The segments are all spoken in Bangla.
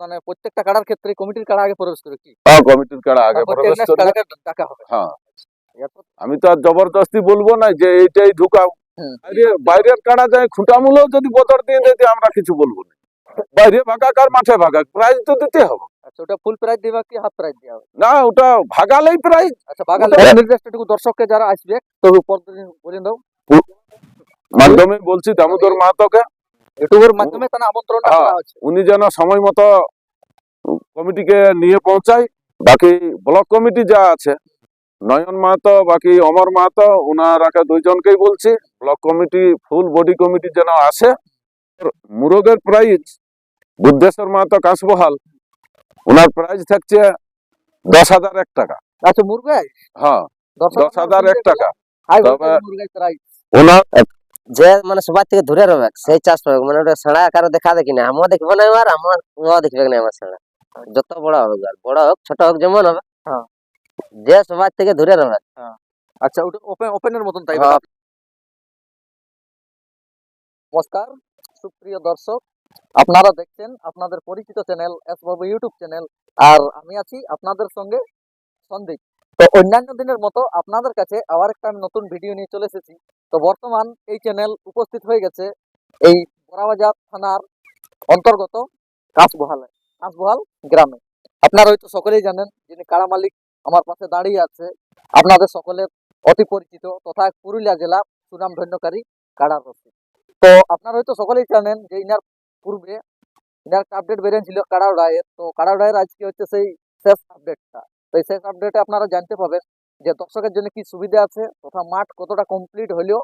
মানে প্রত্যেকটা কাড়ার ক্ষেত্রে কমিটির কাড়া আগে প্রবেশ করে কি? হ্যাঁ কমিটির কাড়া আগে প্রবেশ next করবে। হবে। হ্যাঁ। আমি তো আর জবরদস্তি বলব না যে এইটাই ঢুকাও। বাইরের কাড়া যায় খুঁটামূলেও যদি বদর দিয়ে দিতে আমরা কিছু বলব না। বাইরে ভাগাক আর মাঠে ভাগাক প্রাইজ তো দিতে হবে। আচ্ছা ওটা ফুল প্রাইজ দিবা কি হাফ প্রাইজ না ওটা ভাগালেই প্রাইজ আচ্ছা দর্শককে যারা আসবে তো বলে দাও মাধ্যমে বলছি দামোদর মাহাতোকে। ইউটিউবের মাধ্যমে তারা আমন্ত্রণ হ্যাঁ। উনি যেন সময় মতো কমিটিকে নিয়ে পৌঁছায়। বাকি ব্লক কমিটি যা আছে নয়ন মাহাতো বাকি অমর মাহাতো ওনারাকে দুইজনকেই বলছি block committee full body committee যেন আসে। মুরগের প্রাইজ বুদ্ধেশ্বর মাহাতো কাঁচবহাল ওনার প্রাইজ থাকছে দশ হাজার এক টাকা। আচ্ছা মুরগাই হ্যাঁ দশ হাজার এক টাকা। তবে- ওনার যে মানে সবার থেকে দূরে রবে সেই চাষ পাবে মানে ওটা সাড়া কারও দেখা দেখি না আমিও দেখব না আর আমার ও দেখবে না আমার সাড়া। যত বড় হোক আর বড় হোক ছোট হোক যেমন হবে। হ্যাঁ। যে সবার থেকে দূরে রবে। আচ্ছা ওটা ওপেন ওপেনের মতন তাই হ্যাঁ। নমস্কার সুপ্রিয় দর্শক আপনারা দেখছেন আপনাদের পরিচিত channel S Babu YouTube channel আর আমি আছি আপনাদের সঙ্গে সন্দীপ। তো অন্যান্য দিনের মতো আপনাদের কাছে আবার একটা আমি নতুন ভিডিও নিয়ে চলে এসেছি। তো বর্তমান এই চ্যানেল উপস্থিত হয়ে গেছে এই বড়াবাজার থানার অন্তর্গত কাঁচবহালে কাঁচবহাল গ্রামে। আপনারা হয়তো সকলেই জানেন যিনি কাড়া মালিক, আমার পাশে দাঁড়িয়ে আছে। আপনাদের সকলের অতি পরিচিত তথা পুরুলিয়া জেলা সুনাম ধন্যকারী কাড়ার রসিদ তো আপনারা হয়তো সকলেই জানেন যে ইনার পূর্বে ইনার একটা আপডেট বেরিয়েছিল কাড়াও রায়ের। তো কাড়াও রায়ের আজকে হচ্ছে সেই শেষ আপডেটটা তো এই শেষ আপডেটে আপনারা জানতে পাবেন যে দর্শকের জন্য কি সুবিধা আছে তথা মাঠ কতটা কমপ্লিট হলেও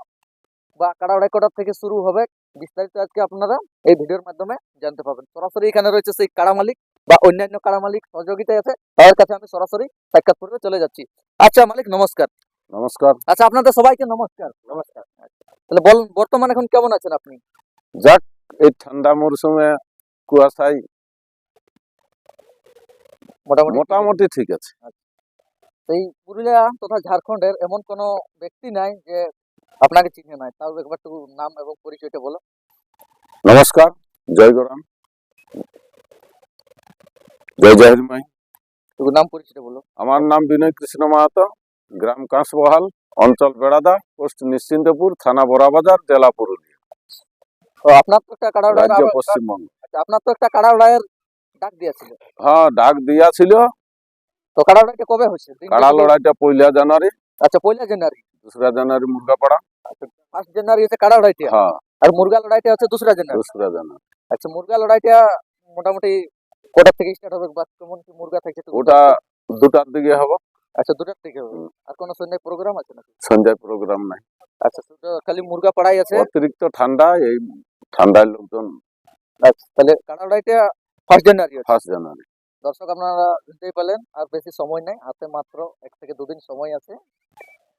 বা রায় কটার থেকে শুরু হবে বিস্তারিত আজকে আপনারা এই ভিডিওর মাধ্যমে জানতে পাবেন সরাসরি এখানে রয়েছে সেই কাড়া মালিক বা অন্যান্য কাড়া মালিক সহযোগিতায় আছে তাদের কাছে আমি সরাসরি সাক্ষাৎ করতে চলে যাচ্ছি। আচ্ছা মালিক নমস্কার। নমস্কার। আচ্ছা আপনাদের সবাইকে নমস্কার। নমস্কার। তাহলে বলুন বর্তমানে এখন কেমন আছেন আপনি? যাক এই ঠান্ডা মরশুমে কুয়াশায় মোটামুটি মোটামুটি ঠিক আছে। এই পুরুলিয়া তথা ঝাড়খণ্ডের এমন কোনো ব্যক্তি নাই যে আপনাকে চিনে নাই। তাও একবার একটু নাম এবং পরিচয়টা বলো। নমস্কার জয় গরাম। জয় জয় মাই একটু নাম পরিচয়টা বলো। আমার নাম বিনয় কৃষ্ণ মাহাতো গ্রাম কাঁসবহাল অঞ্চল বেড়াদা পোস্ট নিশ্চিন্তপুর থানা বড়াবাজার জেলা পুরুলিয়া। তো আপনার তো একটা পশ্চিমবঙ্গ। আচ্ছা, আপনার তো একটা রায়ের ডাক দিয়েছিল? হ্যাঁ ডাক দিয়াছিল। তো কাড়াও রায়টা কবে দিনটা কাড়া লড়াইটা পয়লা জানুয়ারি। আচ্ছা পয়লা জানুয়ারি। দুসরা জানুয়ারি মুরগাপাড়া ফার্স্ট জানুয়ারি হচ্ছে কাড়াও রাইটা হ্যাঁ। আর মুরগা লড়াইটা হচ্ছে দোসরা জানুয়ারি। দুসরা জানুয়ারি। আচ্ছা মুরগা লড়াইটা মোটামুটি কোটা থেকে স্টার্ট হবে বা কেমন কি মুরগা থাকছে? ওটা দুটার দিকে হবে। আচ্ছা দুটার থেকে হবে। আর কোনো সন্ধ্যায় প্রোগ্রাম আছে নাকি? সন্ধ্যায় প্রোগ্রাম নাই। আচ্ছা শুধু খালি মুরগা পাড়াই আছে? অতিরিক্ত ঠান্ডা এই ঠান্ডায় লোকজন আচ্ছা তাহলে কাড়া লড়াইটা ফার্স্ট জানুয়ারি ফার্স্ট জানুয়ারি দর্শক আপনারা বুঝতেই পারলেন আর বেশি সময় নেই হাতে মাত্র এক থেকে দুদিন সময় আছে।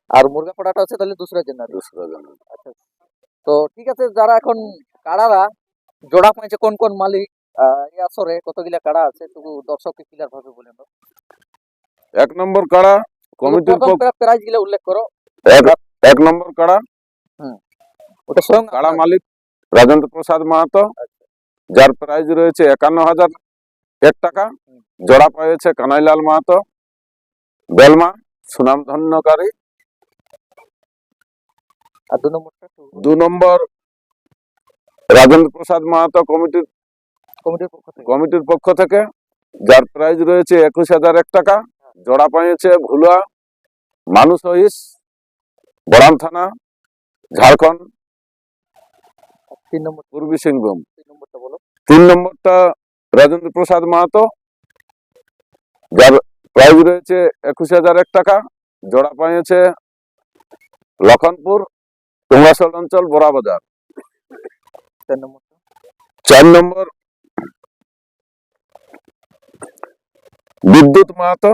আর মুরগা পাড়াটা হচ্ছে তাহলে দুসরা জানুয়ারি দুসরা জানুয়ারি আচ্ছা। তো ঠিক আছে যারা এখন কাড়ারা জোড়া পাইছে কোন কোন মালিক এই আসরে কতগুলা কাড়া আছে একটু দর্শককে ক্লিয়ার ভাবে বলেন। এক নম্বর কাড়া কমিটির প্রাইজগুলা উল্লেখ করো। এক এক নম্বর কাড়া। ওটা স্বয়ং কাড়া মালিক রাজেন্দ্র প্রসাদ মাহাতো। যার প্রাইজ রয়েছে একান্ন হাজার এক টাকা। জোড়া পেয়েছে কানাইলাল মাহাতো বেলমা সুনাম ধন্যকারী আর দু নম্বরটা দু নম্বর রাজেন্দ্র প্রসাদ মাহাতো কমিটির কমিটির পক্ষ থেকে। কমিটির পক্ষ থেকে যার প্রাইজ রয়েছে একুশ হাজার এক টাকা। জোড়া পেয়েছে ভুলুয়া মানুষ হইস বড়াম থানা ঝাড়খণ্ড। তিন নম্বর। পূর্বী সিংভূম। তিন নম্বরটা বলো। তিন নম্বরটা রাজেন্দ্র প্রসাদ মাহাতো যার প্রাইজ রয়েছে একুশ হাজার এক টাকা। জোড়া পাইছে লখনপুর টুঙ্গাসল অঞ্চল বড়াবাজার চার চার নম্বর বিদ্যুৎ মাহাতো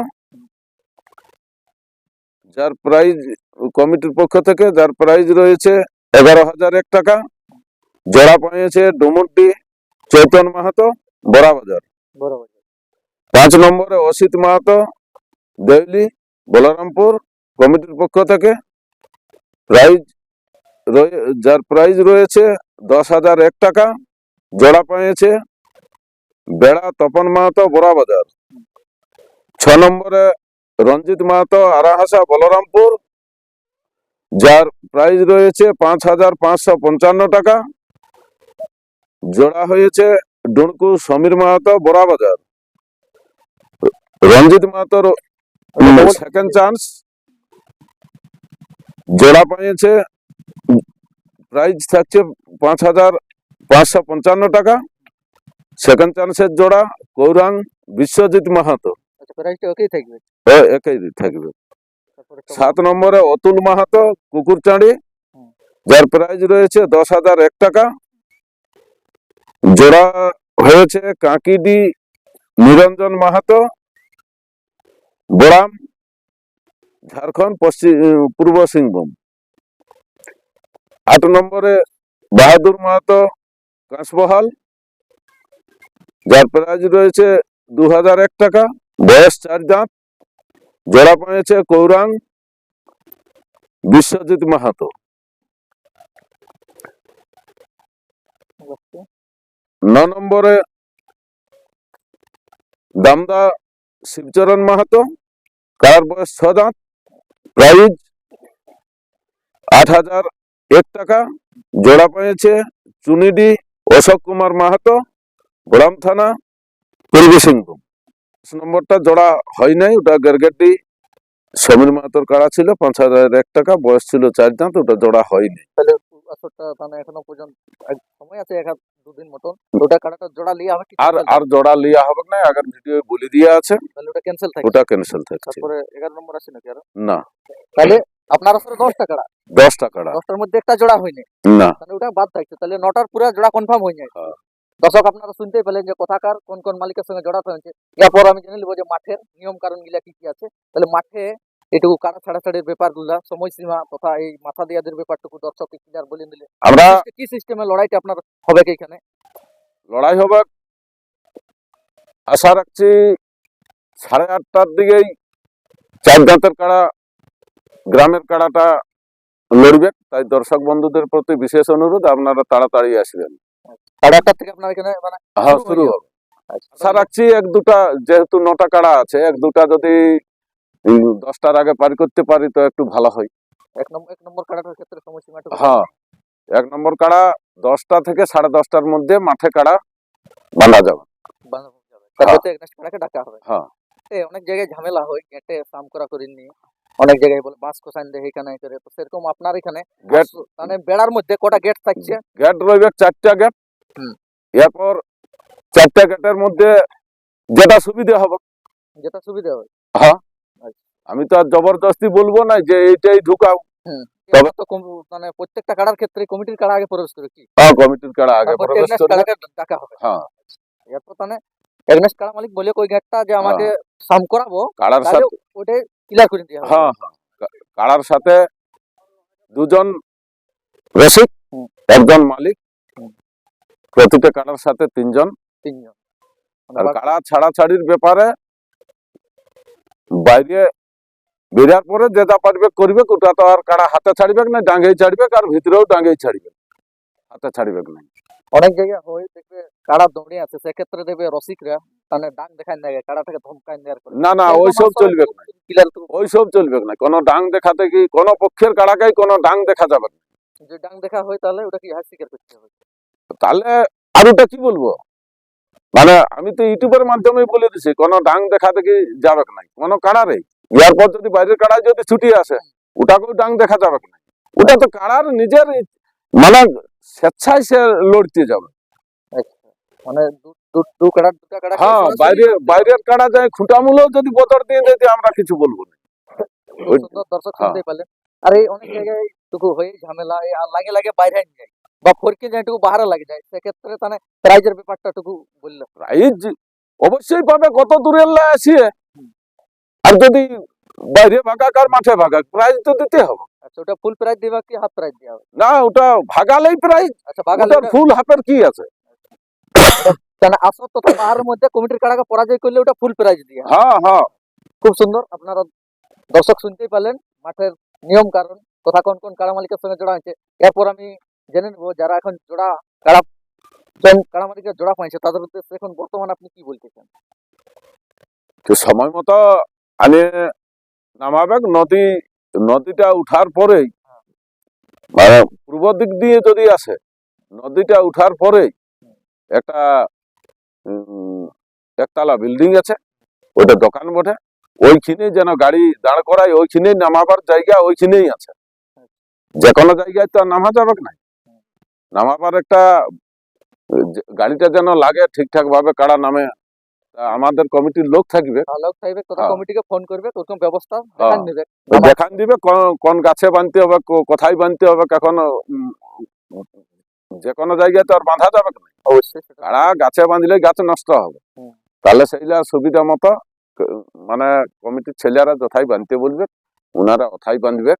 যার প্রাইজ কমিটির পক্ষ থেকে যার প্রাইজ রয়েছে এগারো হাজার এক টাকা। জোড়া পাইছে ডুমুরডি চৈতন মাহাতো বরাবর পাঁচ নম্বরে অসিত মাহাতো দেউলি বলরামপুর কমিটির পক্ষ থেকে। প্রাইজ রয়ে- যার প্রাইজ রয়েছে দশ হাজার এক টাকা জোড়া পেয়েছে বেড়া তপন মাহাতো বড়া বাজার। ছ নম্বরে রঞ্জিত মাহাতো আরাহাসা বলরামপুর যার প্রাইজ রয়েছে পাঁচ হাজার পাঁচশো পঞ্চান্ন টাকা। জোড়া হয়েছে ডুনকু সমীর মাহাতো বড়া বাজার। রঞ্জিত মাহাতোর সেকেন্ড চান্স জোড়া পেয়েছে প্রাইজ থাকছে পাঁচ হাজার পাঁচশো পঞ্চান্ন টাকা। সেকেন্ড চান্সের জোড়া কৌরাং বিশ্বজিৎ মাহাতো। আচ্ছা থাকবে? একই থাকবে। সাত নম্বরে অতুল মাহাতো কুকুরচাঁড়ি। যার প্রাইজ রয়েছে দশ হাজার এক টাকা। জোড়া হয়েছে কাঁকিডি নিরঞ্জন মাহাতো বোরাম ঝাড়খণ্ড পশ্চিম পূর্ব সিংভূম। আট নম্বরে বাহাদুর মাহাতো কাঁচবহাল যার প্রাইজ রয়েছে দু হাজার এক টাকা, বয়স চার দাঁত, জোড়া পেয়েছে কৌরাং, বিশ্বজিৎ মাহাতো। নম্বরে দামদা শিবচরণ মাহাতো, কার বয়স ছ দাঁত? প্রাইজ আট হাজার এক টাকা। জোড়া পেয়েছে চুনিডি অশোক কুমার মাহাতো, গোলাম থানা, পূর্ব সিংভূম। নম্বরটা জোড়া হয় নাই, ওটা গেরগেটি সমীর মাহাতোর কাড়া ছিল, পাঁচ হাজার এক টাকা, বয়স ছিল চার দাঁত, ওটা জোড়া হয়নি। আসরটা মানে এখনও পর্যন্ত সময় আছে এক দুদিন মতন। ওটা কাটাটা জোড়া লিয়ে হবে আর আর জোড়া লিয়া হবে না আগের ভিডিও বলে দিয়ে আছে। তাহলে ওটা ক্যান্সেল থাকবে ওটা ক্যান্সেল থাকছে তারপরে এগারো নম্বর আছে নাকি আরও? না। তাহলে আপনার আসলে দশটা কাড়া দশটা কাড়া দশটার মধ্যে একটা জোড়া হয়নি না। তাহলে ওটা বাদ থাকছে। তাহলে নটার পুরো জোড়া কনফার্ম হয়ে যায়। দর্শক আপনারা শুনতেই পেলেন যে কথাকার কোন কোন মালিকের সঙ্গে জড়াতে হয়েছে। এরপর আমি জেনে নেব যে মাঠের নিয়ম কারণগুলা কি কি আছে। তাহলে মাঠে এটুকু কাড়া ছাড়াছাড়ির ব্যাপারগুলা সময়সীমা তথা এই মাথা দিয়াদের ব্যাপারটুকু দর্শককে ক্লিয়ার বলে দিলে? আমরা কি সিস্টেমে লড়াইটা আপনার হবে কি এখানে? লড়াই হবে আশা রাখছি সাড়ে আটটার দিকেই চার দাঁতের কাড়া গ্রামের কাড়াটা লড়বে। তাই দর্শক বন্ধুদের প্রতি বিশেষ অনুরোধ আপনারা তাড়াতাড়ি আসবেন। সাড়ে আটটার থেকে আপনার এখানে মানে হ্যাঁ শুরু হবে। আশা রাখছি এক দুটা যেহেতু নটা কাড়া আছে এক দুটা যদি দশটার আগে পার করতে পারি তো একটু ভালো হয়। এক নম্বর এক নম্বর কাড়াটার ক্ষেত্রে সময়সীমাটা হ্যাঁ এক নম্বর কাড়া দশটা থেকে সাড়ে দশটার মধ্যে মাঠে কাড়া বাঁধা যাবে। বাঁধা যাবে। তারপর তো কাড়াকে ডাকা হবে। হ্যাঁ। অনেক জায়গায় ঝামেলা হয় গেটে সাম করা করি নিয়ে অনেক জায়গায় বলে দেয় এখানে করে তো সেরকম আপনার এখানে গেট মানে বেড়ার মধ্যে কটা গেট থাকছে? গেট রইবে চারটা গেট। হুম। এরপর চারটা গেটের মধ্যে যেটা সুবিধা হবে। যেটা সুবিধা হয়। আমি তো আর জবরদস্তি বলব না যে এইটাই ঢুকাও। তবে- তো মানে প্রত্যেকটা কাড়ার ক্ষেত্রে কমিটির কাড়া আগে প্রবেশ করে কি? হ্যাঁ কমিটির কাড়া আগে প্রবেশ হবে। হ্যাঁ। এরপর তাহলে এগনেস্ট কাড়া মালিক বলে যে আমাকে সাম করাবো কাড়ার সাথে ওটাই ক্লিয়ার করে দিয়ে হবে। হ্যাঁ হ্যাঁ। কাড়ার সাথে দুজন রসিক একজন মালিক। প্রতিটা কাড়ার সাথে তিনজন। তিনজন। মানে আর কাড়া ছাড়াছাড়ির ব্যাপারে বাইরে বেরার পরে যেটা পারবে করবে ওটা তো আর কারা হাতে ছাড়বে না ডাঙ্গেই ছাড়বে আর ভিতরেও ডাঙ্গেই ছাড়বে। হাতে ছাড়বে না। অনেক জায়গায় হয় দেখবে কাড়া দৌড়ে আছে সেক্ষেত্রে দেখবে রসিকরা তাহলে ডাং দেখায় দেয় কাড়াটাকে ধমকায় দেওয়ার করে। না না ওইসব চলবে না। ওইসব চলবে না। কোনো ডাং দেখাতে কি কোনো পক্ষের কাড়াকেই কোনো ডাং দেখা যাবে না। যে ডাং দেখা হয় তাহলে ওটা কি হার স্বীকার করতে হবে। তাহলে আর ওটা কি বলব? মানে আমি তো ইউটিউবের মাধ্যমে বলে দিছি কোনো ডাং দেখাতে কি যাবে না। কোনো কাড়ারে ইয়ার পর যদি বাইরের কাড়ায় যদি ছুটি আসে ওটাকেও ডাং দেখা যাবে না। ওটা তো কাড়ার নিজের মানে স্বেচ্ছায় সে লড়তে যাবে। মানে দু- দু- দু কাড়া দুটা কাড়া হ্যাঁ বাইরে বাইরের কাড়া যায় খুঁটামূলেও যদি বদর দিয়ে দিতে আমরা কিছু বলব না। দর্শক। শুনতে পেলেন আর এই অনেক জায়গায় টুকু হয়ে ঝামেলা আর লাগে লাগে বাইরে যায়। বা ফরকে যায় টুকু বাহারে লাগে যায়। সেক্ষেত্রে তাহলে প্রাইজের ব্যাপারটা টুকু বলল প্রাইজ অবশ্যই পাবে কত দূরে আসিয়ে। আর যদি বাইরে ভাগাক আর মাঠে ভাগাক প্রাইজ তো দিতে হবে। আচ্ছা ওটা ফুল প্রাইজ দিবা কি হাফ প্রাইজ হবে না ওটা ভাগালেই প্রাইজ আচ্ছা ওটার ফুল হাফের কি আছে? কেন আসর তথা বাহারের মধ্যে কমিটির কাড়াকে পরাজয় করলে ওটা ফুল প্রাইজ দিয়ে হ্যাঁ হ্যাঁ। খুব সুন্দর আপনারা দর্শক শুনতেই পেলেন মাঠের নিয়ম কারণ তথা কোন কোন কাড়া মালিকের সঙ্গে জোড়া হয়েছে। এরপর আমি জেনে নেব যারা এখন জোড়া কাড়া স্বয়ং কাড়ামালিকের জোড়া পাইছে তাদের উদ্দেশ্যে এখন বর্তমানে আপনি কি বলতেছেন তো সময় মতো আনে নামাবেক, নদী, নদীটা উঠার পরেই মানে পূর্ব দিক দিয়ে যদি আসে, নদীটা উঠার পরেই একটা একতলা বিল্ডিং আছে, ওইটা দোকান বটে। ওইখানে যেন গাড়ি দাঁড় করায় ওইখানেই নামাবার জায়গা ওইখানেই আছে। যে কোনো জায়গায় তো নামা যাবে না? নামাবার একটা গাড়িটা যেন লাগে ঠিকঠাক ভাবে কাড়া নামে। আমাদের কমিটির লোক থাকবে। ভালো চাইবে তোরা হ্যাঁ। কমিটিকে ফোন করবে ওরকম ব্যবস্থা হ্যাঁ। দেখান দেখান দিবে কোন- গাছে বাঁধতে হবে কোথায় বাঁধতে হবে কখন যে কোনো জায়গায় তো আর বাঁধা যাবে না। অবশ্যই সেটা। গাছে বাঁধলে গাছ নষ্ট হবে। তাহলে সেইটা সুবিধা মতো মানে কমিটির ছেলেরা যথাই বাঁধতে বলবে ওনারা অথাই বাঁধবে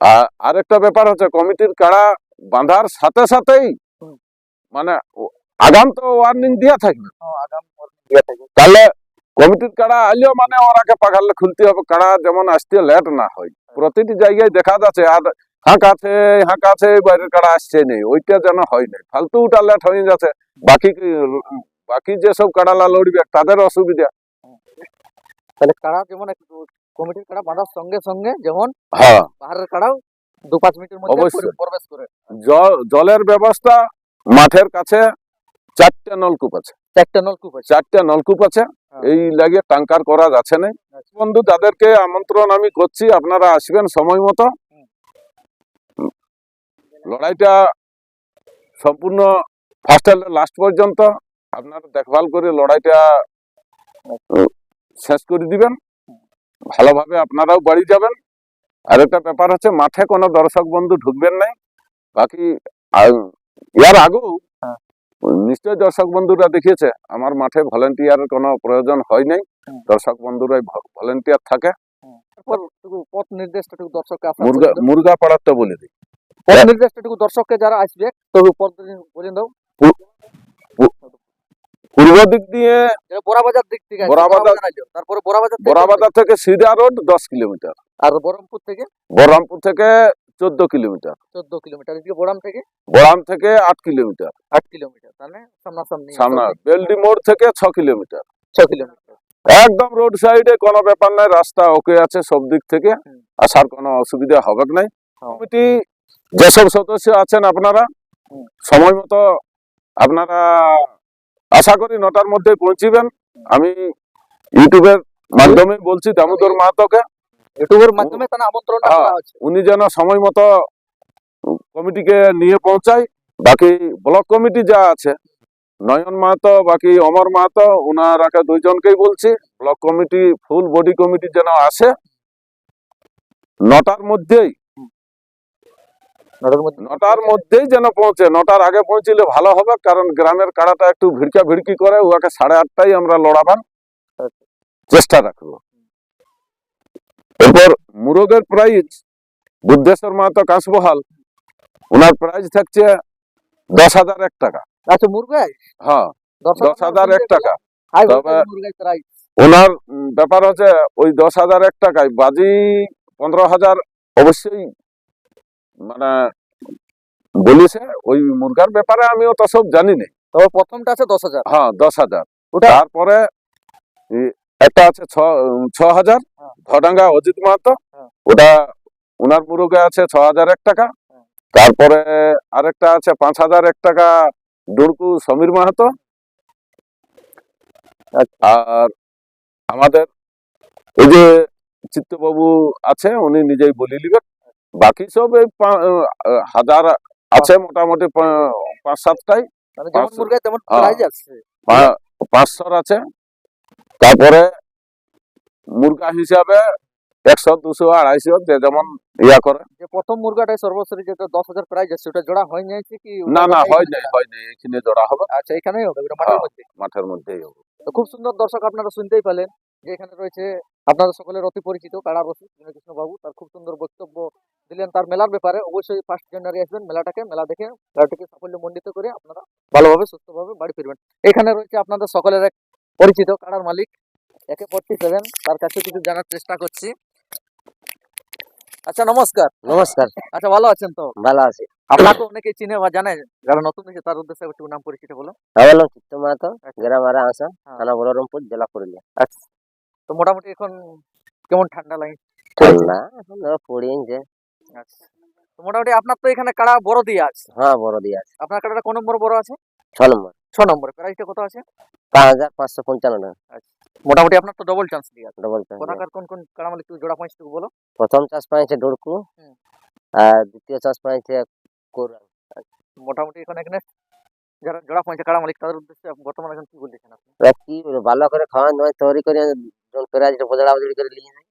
আর আরেকটা ব্যাপার হচ্ছে কমিটির কারা বাঁধার সাথে সাথেই মানে আগাম তো ওয়ার্নিং দিয়া থাকবে। হ্যাঁ, আগাম তাহলে কমিটির কাড়া আইলেও মানে ওরাকে পাখালে খুলতে হবে কাড়া যেমন আসতে লেট না হয়। প্রতিটি জায়গায় দেখা যাচ্ছে আর হাঁক আছে হাঁক আছে বাইরের কাড়া আসছে নেই ওইটা যেন হয় নাই। ফালতুটা লেট হয়ে যাচ্ছে। বাকি বাকি যেসব কাড়ালা লড়বে তাদের অসুবিধা। তাহলে কাড়া যেমন কমিটির কাড়া বাঁধার সঙ্গে সঙ্গে যেমন হ্যাঁ। পাহাড়ের কাড়াও দু পাঁচ মিনিটের মধ্যে অবশ্যই। প্রবেশ করে। জলের ব্যবস্থা মাঠের কাছে চারটে নলকূপ আছে। চারটা নলকূপ আছে। চারটে নলকূপ আছে। হ্যাঁ। এই লাগে টাঙ্কার করা যাচ্ছে না আচ্ছা। বন্ধু তাদেরকে আমন্ত্রণ আমি করছি। আপনারা আসবেন সময় মতো। লড়াইটা সম্পূর্ণ ফার্স্ট লাস্ট পর্যন্ত আপনারা দেখভাল করে লড়াইটা শেষ করে দিবেন। ভালোভাবে আপনারাও বাড়ি যাবেন। আর একটা ব্যাপার হচ্ছে মাঠে কোনো দর্শক বন্ধু ঢুকবেন নাই। বাকি আর- ইয়ার আগেও। নিশ্চয় দর্শক বন্ধুরা দেখিয়েছে আমার মাঠে ভলেন্টিয়ারের কোনো প্রয়োজন হয় নাই। দর্শক বন্ধুরাই ভলেন্টিয়ার থাকে। তারপর একটু পথ নির্দেশটা দর্শককে মুরগা। মুরগা পাড়াতে বলে দিই। পথ নির্দেশটা দর্শককে যারা আসবে তো পথ বলে দাও। পূর্ব দিক দিয়ে যেটা বড়াবাজার দিক থেকে আইলো। তারপরে বড়াবাজার থেকে বড়াবাজার থেকে সিধা রোড দশ কিলোমিটার। আর বহরমপুর থেকে? বহরমপুর থেকে চোদ্দ কিলোমিটার। চোদ্দ কিলোমিটার এদিকে বড়াম থেকে? বড়াম থেকে আট কিলোমিটার। আট কিলোমিটার তাহলে সামনাসামনি সামনা বেলডি মোড় থেকে ছ কিলোমিটার। ছ কিলোমিটার। একদম রোড সাইডে কোনো ব্যাপার নাই রাস্তা ওকে আছে সব দিক থেকে। আসার কোনো অসুবিধা হবে নাই। কমিটি যেসব সদস্য আছেন আপনারা সময় মতো আপনারা আশা করি নটার মধ্যে পৌঁছিবেন। আমি ইউটিউবের মাধ্যমে বলছি দামোদর মাহাতোকে। ইউটিউবের মাধ্যমে তারা আমন্ত্রণ হ্যাঁ। উনি যেন সময় মতো কমিটিকে নিয়ে পৌঁছায়। বাকি ব্লক কমিটি যা আছে নয়ন মাহাতো বাকি অমর মাহাতো ওনারাকে দুইজনকেই বলছি block committee full body committee যেন আসে। নটার মধ্যেই নটার মধ্যেই যেন পৌঁছে। নটার আগে পৌঁছলে ভালো হবে কারণ গ্রামের কাড়াটা একটু ভিড়কা ভিড়কি করে ওকে সাড়ে আটটাই আমরা লড়াবার চেষ্টা রাখব। এরপর মুরগের প্রাইজ বুদ্ধেশ্বর মাহাতো কাঁচবহাল ওনার প্রাইজ থাকছে দশ হাজার এক টাকা। আচ্ছা মুরগাই? হ্যাঁ দশ হাজার এক টাকা। তবে- ওনার ব্যাপার হচ্ছে ওই দশ হাজার এক টাকায় বাজি পনেরো হাজার অবশ্যই মানে বলিছে ওই মুরগার ব্যাপারে আমি তো সব জানি না। তবে প্রথমটা আছে দশ হাজার। হ্যাঁ দশ হাজার। তারপরে একটা আছে ছ ছ হাজার। ধডাঙ্গা অজিত মাহাতো হ্যাঁ। ওটা ওনার মুরগে আছে ছ হাজার এক টাকা হ্যাঁ। তারপরে আরেকটা আছে পাঁচ হাজার এক টাকা ডুড়কু সমীর মাহাতো আর আমাদের এই যে চিত্তবাবু আছে উনি নিজেই বলি নিবেন বাকি সব এই হাজার আছে মোটামুটি পাঁচ সাতটাই মানে হ্যাঁ। পাঁচশোর আছে তারপরে মুরগা হিসাবে একশো দুশো আড়াইশো যে যেমন ইয়া করে। যে প্রথম মুরগাটাই সর্বশ্রী যেটা দশ হাজার প্রাইস আছে ওটা জোড়া হয় নাই কি? না না হয় নাই। হয় নাই এখানে জোড়া হবে। আচ্ছা এখানেই হবে ওটা মাঠের হ্যাঁ। মধ্যে? মাঠের মধ্যেই হবে। খুব সুন্দর দর্শক আপনারা শুনতেই পেলেন যে এখানে রয়েছে আপনাদের সকলের অতি পরিচিত কাড়া রসি কৃষ্ণ বাবু তার খুব সুন্দর বক্তব্য দিলেন তার মেলার ব্যাপারে। অবশ্যই ফার্স্ট জানুয়ারি আসবেন মেলাটাকে মেলা দেখে মেলাটাকে সাফল্য মণ্ডিত করে আপনারা ভালোভাবে সুস্থভাবে বাড়ি ফিরবেন। এখানে রয়েছে আপনাদের সকলের এক পরিচিত কাড়ার মালিক একে ফোর্টি সেভেন তার কাছে কিছু জানার চেষ্টা করছি। আচ্ছা নমস্কার। নমস্কার। আচ্ছা ভালো আছেন তো? ভালো আছি। আপনাকে অনেকে চিনে বা জানে যারা নতুন এসে তার উদ্দেশ্যে একটু নাম পরিচিত বলো আমি বললাম চিত্ত মাহাতো গ্রাম আরা আসা হ্যাঁ। থানা বলরামপুর জেলা পুরুলিয়া। আচ্ছা। তো মোটামুটি এখন কেমন ঠান্ডা লাগে? ঠান্ডা? এখন ধরো আচ্ছা। তো মোটামুটি আপনার তো এখানে কাড়া বড় দিয়ে আছে। হ্যাঁ বড় দিয়ে আছে। আপনার কাড়াটা কোন নম্বর বড় আছে? ছ নম্বর। ছ নম্বর। প্রাইসটা কত আছে? পাঁচ হাজার পাঁচশো পঞ্চান্ন টাকা। মোটামুটি আপনার তো ডবল চান্স দিয়ে আছে। ডবল কোথাকার কোন কোন কাড়া মালিক একটু জোড়া পাঁচটুকু বলো? প্রথম চাষ পাইছে ডুড়কু আর দ্বিতীয় চাষ পাইছে কোরাল। মোটামুটি এখন এখানে যারা জোড়া পৌঁছে কাড়া মালিক তাদের উদ্দেশ্যে বর্তমানে এখন কি বলতেছেন আপনি? কি ভালো করে খাওয়া নয় তৈরি করে যখন প্রাইজ বদলা বদলি করে নিয়ে যায়।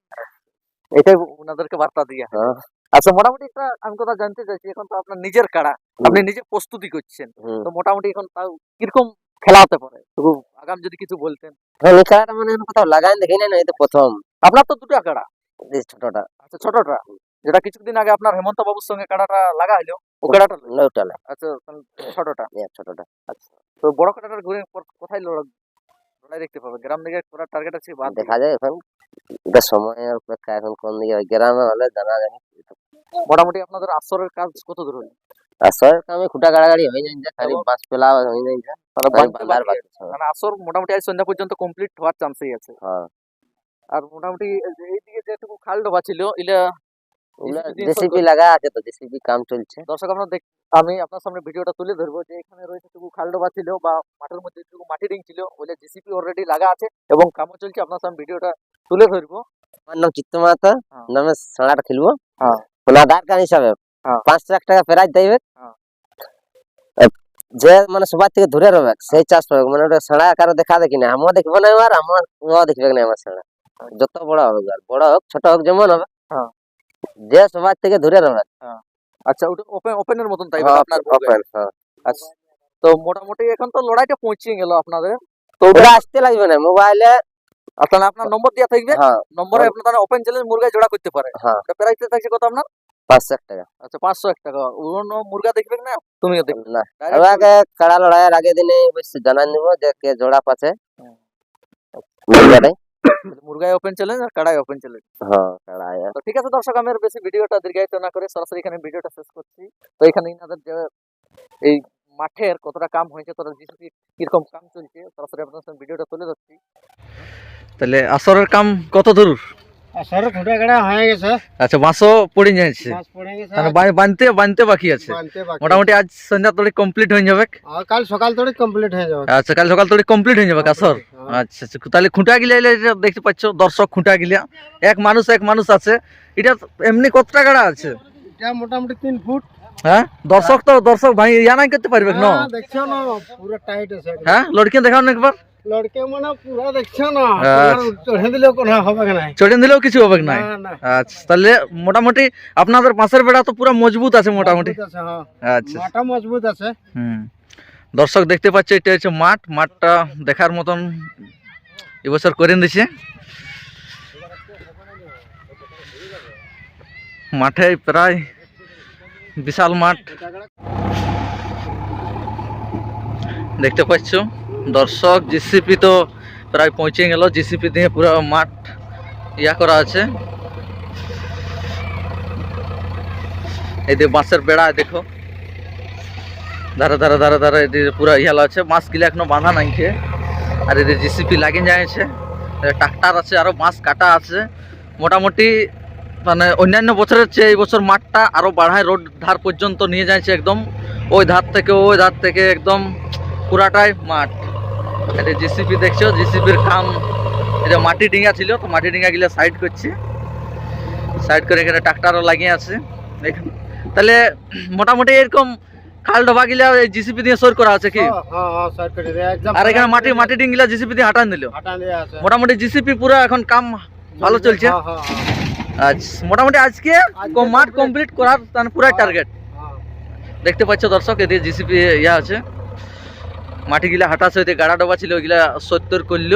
এটাই ওনাদেরকে বার্তা দিয়ে হ্যাঁ। আচ্ছা মোটামুটি একটা আমি কথা জানতে চাইছি এখন তো আপনার নিজের কাড়া আপনি নিজে প্রস্তুতি করছেন। তো মোটামুটি এখন তাও কীরকম খেলা হতে পারে। একটু আগাম যদি কিছু বলতেন। এখন খেলাটা মানে কোথাও লাগাই দেখি না এই তো প্রথম। আপনার তো দুটো কাড়া এই ছোটটা। আচ্ছা ছোটটা। যেটা কিছুদিন আগে আপনার হেমন্ত বাবুর সঙ্গে কাড়াটা লাগা হলো ও কাড়াটা নৌটালা আচ্ছা ছোটটা। ছোটটা। তো বড় কাড়াটার ঘুরে কোথায় লড়- লড়াই দেখতে পাবে গ্রাম দিকে করার টার্গেট আছে বাদ দেখা যায় এখন। এটা সময়ের অপেক্ষা এখন কোন দিকে গ্রামে হলে জানা যাবে মোটামুটি আপনাদের আসরের কাজ কত দূর হলো? আর শহরের কামে খুঁটা গাড়াগাড়ি হয়ে যায় যে খালি বাস পেলা হয়ে যে তাহলে। মানে আসর মোটামুটি আজ সন্ধ্যা পর্যন্ত কমপ্লিট হওয়ার চান্সই আছে হ্যাঁ আর মোটামুটি এইদিকে যেটুকু খাল ডোবা ছিল ইলা জেসিপি লাগা আছে তো জেসিপি কাম চলছে দর্শক আপনার দেখ আমি আপনার সামনে ভিডিওটা তুলে ধরবো যে এখানে রয়েছে টুকু খাল ডোবা ছিল বা মাঠের মধ্যে টুকু মাটি রিং ছিল ওইটা জিসিপি অলরেডি লাগা আছে এবং কামও চলছে আপনার সামনে ভিডিওটা তুলে ধরবো আমার নাম চিত্ত মাহাতো হ্যাঁ। নামে সাড়াটা খেলব হ্যাঁ। আধার কার্ড হিসাবে। পাঁচ লাখ টাকা প্রাইজ দেবে। হ্যাঁ। যে মানে সবার থেকে দূরে রবে সেই চাষ পাবে মানে ওটা সাড়া কারও দেখা দেখি না আমিও দেখব না আর আমার ও দেখবে না আমার সাড়া যত বড় হবে আর বড় হোক ছোট হোক যেমন হবে। হ্যাঁ। যে সবার থেকে দূরে রবে। আচ্ছা ওটা ওপেন ওপেনের মতন তাই হ্যাঁ, আপনার হ্যাঁ। আচ্ছা তো মোটামুটি এখন তো লড়াইটা পৌঁছে গেল আপনাদের। তো ওটা আসতে লাগবে না মোবাইলে আপনার আপনার নম্বর দেওয়া থাকবে। হ্যাঁ। নম্বরে আপনার ওপেন চ্যালেঞ্জ মুরগা জোড়া করতে পারে হ্যাঁ। প্রাইসটা থাকছে কত আপনার? পাঁচ লাখ টাকা। আচ্ছা পাঁচশো এক টাকা। অন্য মুরগা দেখবে না? তুমিও দেখবে। না। কাড়া লড়াইয়ের আগে দিনে অবশ্যই যে কে জোড়া পাচ্ছে। মুরগাটাই মুরগায় ওপেন চ্যালেঞ্জ আর কাড়াই ওপেন চ্যালেঞ্জ হ্যাঁ তো ঠিক আছে দর্শক আমি আর বেশি ভিডিওটা দীর্ঘায়িত না করে সরাসরি এখানে ভিডিওটা শেষ করছি। তো এখানে ইনাদের যে এই মাঠের কতটা কাম হয়েছে তোরা জিসিপি কীরকম কাম চলছে সরাসরি আপনার সঙ্গে ভিডিওটা তুলে ধরছি। তাহলে আসরের কাম কত দূর? খুঁটা গাড়া হয়ে গেছে। আচ্ছা বাঁশও পড়ে যাচ্ছে মাছ পড়ে গেছে। মানে বানতে বানতে বাকি আছে। মোটামুটি আজ সন্ধ্যা তোড়ি কমপ্লিট হয়ে যাবে। আর কাল সকাল তোড়ি কমপ্লিট হয়ে যাবে। আচ্ছা কাল সকাল তোড়ি কমপ্লিট হয়ে যাবে আসর। আচ্ছা আচ্ছা। তাহলে খুঁটা গিলা দেখতে পাচ্ছ দর্শক খুঁটা গিলা। এক মানুষ এক মানুষ আছে। এটা এমনি কত টাকাটা আছে? এটা মোটামুটি তিন ফুট। হ্যাঁ? দর্শক তো দর্শক ভাই ইয়া নাই করতে পারবে না? হ্যাঁ, দেখছ না পুরো টাইট আছে। হ্যাঁ? লড়কি দেখাও না একবার। মানে আচ্ছা। দিলেও কিছু হবে না আচ্ছা তাহলে মোটামুটি আপনাদের পাশের বেড়া তো পুরো মজবুত আছে মোটামুটি। হ্যাঁ। আচ্ছা। মজবুত আছে। হুম। দর্শক দেখতে পাচ্ছে এটা হচ্ছে মাঠ। মাঠটা দেখার মতন এবছর করে দিছে মাঠে প্রায় বিশাল মাঠ। দেখতে পাচ্ছ? দর্শক জিসিপি তো প্রায় পৌঁছে গেল। জিসিপি দিয়ে পুরো মাঠ ইয়া করা আছে। এই যে বাঁশের বেড়া, দেখো। ধারে ধারে ধারে ধারে এদিকে পুরো ইয়ালো আছে। মাছ গিলা এখনও বাঁধা নাই আর এদের জিসিপি লাগিয়ে যাচ্ছে ট্রাক্টার আছে, আরও মাছ কাটা আছে। মোটামুটি মানে অন্যান্য বছরের চেয়ে এই বছর মাঠটা আরও বাড়ায়, রোড ধার পর্যন্ত নিয়ে যাচ্ছে একদম। ওই ধার থেকে, ওই ধার থেকে একদম পুরাটাই মাঠ। এটা জিসিপি দেখছ জিসিপির কাম এটা মাটি ডিঙ্গা ছিল তো মাটি ডিঙ্গা গিলা সাইড করছে। সাইড করে এখানে ট্রাক্টারও লাগিয়ে আছে। তাহলে মোটামুটি এরকম খাল ডোবা গিলা জিসিপি দিয়ে সর করা আছে কি? হ্যাঁ, হ্যাঁ, হ্যাঁ, আর এখানে মাটি মাটি ডিঙ্গিলা জিসিপি দিয়ে হাঁটান দিল। মোটামুটি জিসিপি পুরো এখন কাম ভালো চলছে। আচ্ছা মোটামুটি আজকে মাঠ কমপ্লিট করার মানে পুরা টার্গেট। দেখতে পাচ্ছ দর্শক এদিকে জিসিপি ইয়া আছে। মাটি গিলা হাঁটাছে, ওইদিকে গাড়া ডবা ছিল, ওইগুলা সত্তর করল।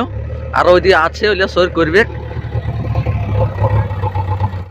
আর ওইদিকে আছে, ওইগুলা সর করবে।